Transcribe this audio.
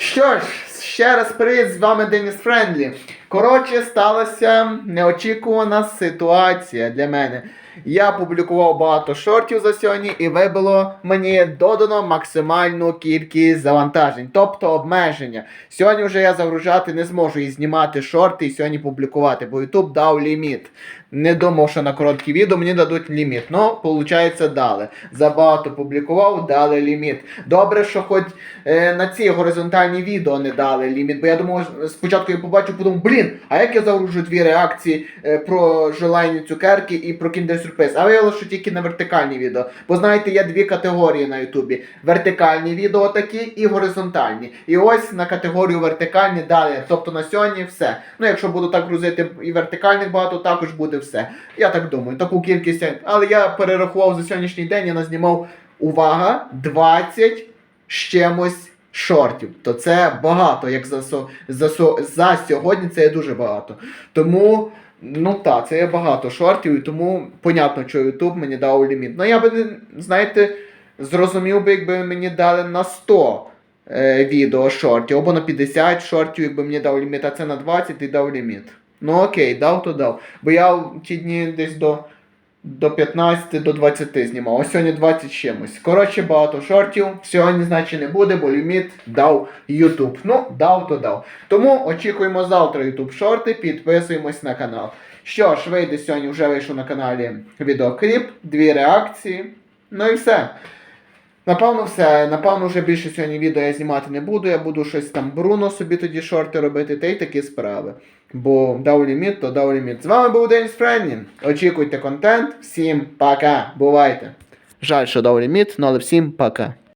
Що ж, ще раз привіт, з вами Деніс Френдлі. Коротше, сталася неочікувана ситуація для мене. Я публікував багато шортів за сьогодні і вибило мені додано максимальну кількість завантажень, тобто обмеження. Сьогодні вже я загружати не зможу і знімати шорти і сьогодні публікувати, бо YouTube дав ліміт. Не думав, що на короткі відео мені дадуть ліміт. Ну, виходить, дали. Забагато публікував, дали ліміт. Добре, що хоч е, на ці горизонтальні відео не дали ліміт, бо я думав, спочатку я побачив, подумав, блін, а як я загружу дві реакції е, про желайні цукерки і про кіндер сюрприз? А виявилося, що тільки на вертикальні відео. Бо знаєте, є дві категорії на Ютубі: вертикальні відео такі і горизонтальні. І ось на категорію вертикальні далі. Тобто на сьогодні все. Ну, якщо буду так грузити і вертикальних багато, також буде все. Я так думаю, таку кількість. Але я перерахував за сьогоднішній день, я назнімав увага 20 з чимось шортів. То це багато, як за, за, за сьогодні це є дуже багато. Тому. Ну так, це є багато шортів, і тому понятно, що YouTube мені дав ліміт. Ну я би, знаєте, зрозумів би, якби мені дали на 100 е, відео шортів, або на 50 шортів, якби мені дав ліміт, а це на 20 і дав ліміт. Ну окей, дав, то дав. Бо я в ті дні десь до, до 15 до 20 знімав, Ось сьогодні 20 чимось. Коротше, багато шортів. Сьогодні, значить, не буде, бо ліміт дав YouTube. Ну, дав, то дав. Тому очікуємо завтра YouTube шорти, підписуємось на канал. Що ж, вийде сьогодні, вже вийшов на каналі відеокліп, дві реакції. Ну і все. Напевно, все. Напевно, вже більше сьогодні відео я знімати не буду. Я буду щось там Бруно собі тоді шорти робити, та й такі справи. Бо дав ліміт, то дав ліміт. З вами був Деніс Френні. Очікуйте контент. Всім пока. Бувайте. Жаль, що дав ліміт, ну але всім пока.